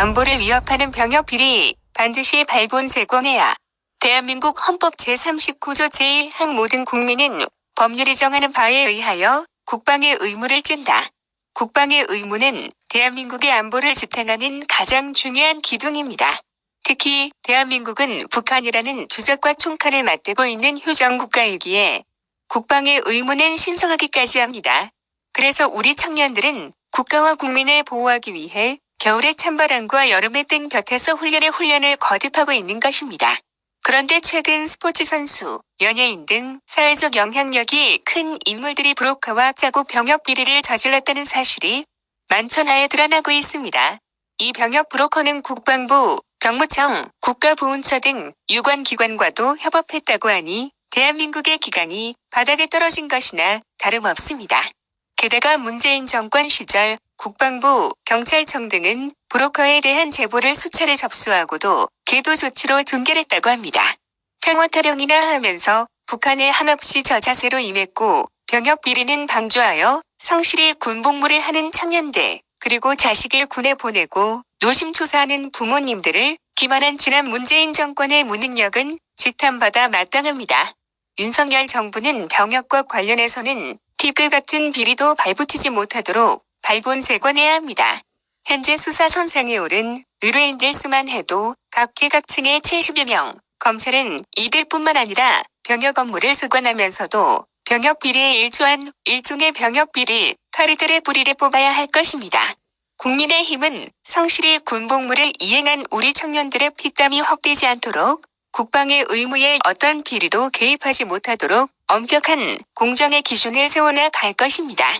안보를 위협하는 병역 비리 반드시 발본색원해야 대한민국 헌법 제39조 제1항 모든 국민은 법률이 정하는 바에 의하여 국방의 의무를 찐다. 국방의 의무는 대한민국의 안보를 지탱하는 가장 중요한 기둥입니다. 특히 대한민국은 북한이라는 주적과 총칼을 맞대고 있는 휴전 국가이기에 국방의 의무는 신성하기까지 합니다. 그래서 우리 청년들은 국가와 국민을 보호하기 위해 겨울에 찬바람과 여름에 땡볕에서 훈련에 훈련을 거듭하고 있는 것입니다. 그런데 최근 스포츠 선수, 연예인 등 사회적 영향력이 큰 인물들이 브로커와 짜고 병역 비리를 저질렀다는 사실이 만천하에 드러나고 있습니다. 이 병역 브로커는 국방부, 병무청, 국가보훈처 등 유관 기관과도 협업했다고 하니 대한민국의 기강이 바닥에 떨어진 것이나 다름없습니다. 게다가 문재인 정권 시절 국방부, 경찰청 등은 브로커에 대한 제보를 수차례 접수하고도 계도 조치로 종결했다고 합니다. 평화 타령이나 하면서 북한에 한없이 저자세로 임했고 병역 비리는 방조하여 성실히 군복무를 하는 청년들 그리고 자식을 군에 보내고 노심초사하는 부모님들을 기만한 지난 문재인 정권의 무능력은 지탄받아 마땅합니다. 윤석열 정부는 병역과 관련해서는 티끌 같은 비리도 발붙이지 못하도록 발본색원해야 합니다. 현재 수사 선상에 오른 의뢰인들 수만 해도 각계각층의 70여 명, 검찰은 이들뿐만 아니라 병역 업무를 수관하면서도 병역 비리에 일조한 일종의 병역 비리, 카르텔의 뿌리를 뽑아야 할 것입니다. 국민의힘은 성실히 군복무를 이행한 우리 청년들의 피땀이 헛되지 않도록 국방의 의무에 어떤 비리도 개입하지 못하도록 엄격한 공정의 기준을 세워나갈 것입니다.